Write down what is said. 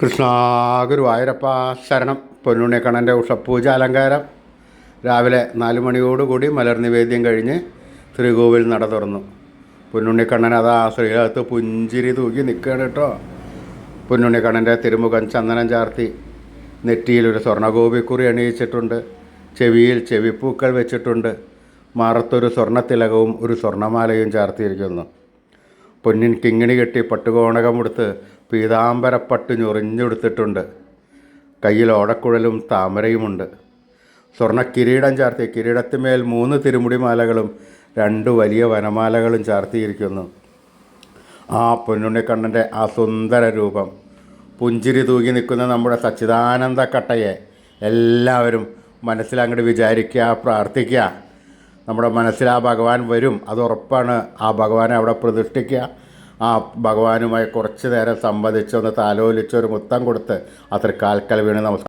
കൃഷ്ണ ഗുരുവായൂരപ്പ ശരണം. പൊന്നുണ്ണിക്കണ്ണന്റെ ഉഷപ്പൂജ അലങ്കാരം. രാവിലെ നാല് മണിയോടുകൂടി മലർനിവേദ്യം കഴിഞ്ഞ് ശ്രീകോവിൽ നട തുറന്നു. പൊന്നുണ്ണിക്കണ്ണൻ അതാ ശ്രീകത്ത് പുഞ്ചിരി തൂക്കി നിൽക്കുകയാണ് കേട്ടോ. പൊന്നുണ്ണിക്കണ്ണന്റെ തിരുമുഖം ചന്ദനം ചാർത്തി. നെറ്റിയിൽ ഒരു സ്വർണഗോപിക്കുറി അണിയിച്ചിട്ടുണ്ട്. ചെവിയിൽ ചെവിപ്പൂക്കൾ വെച്ചിട്ടുണ്ട്. മാറത്തൊരു സ്വർണത്തിലകവും ഒരു സ്വർണമാലയും ചാർത്തിയിരിക്കുന്നു. പൊന്നിൻ കിങ്ങിണി കെട്ടി പട്ടുകോണകമെടുത്ത് പീതാംബരപ്പട്ട് ഞൊറിഞ്ഞെടുത്തിട്ടുണ്ട്. കയ്യിൽ ഓടക്കുഴലും താമരയുമുണ്ട്. സ്വർണ കിരീടം ചാർത്തി കിരീടത്തിന്മേൽ മൂന്ന് തിരുമുടിമാലകളും രണ്ട് വലിയ വനമാലകളും ചാർത്തിയിരിക്കുന്നു. ആ പൊന്നുണ്ണിക്കണ്ണന്റെ ആ സുന്ദര രൂപം. പുഞ്ചിരി തൂകി നിൽക്കുന്ന നമ്മുടെ സച്ചിദാനന്ദ കട്ടയെ എല്ലാവരും മനസ്സിലങ്ങോട്ട് വിചാരിക്കുക പ്രാർത്ഥിക്കുക. നമ്മുടെ മനസ്സിൽ ആ ഭഗവാൻ വരും. അത് ഉറപ്പാണ്. ആ ഭഗവാനെ അവിടെ പ്രതിഷ്ഠിക്കുക. ആ ഭഗവാനുമായി കുറച്ച് നേരം സംവദിച്ചൊന്ന് താലോലിച്ചൊരു മുത്തം കൊടുത്ത് അത്ര കാൽക്കൽ വീണ് നമസ്കാരം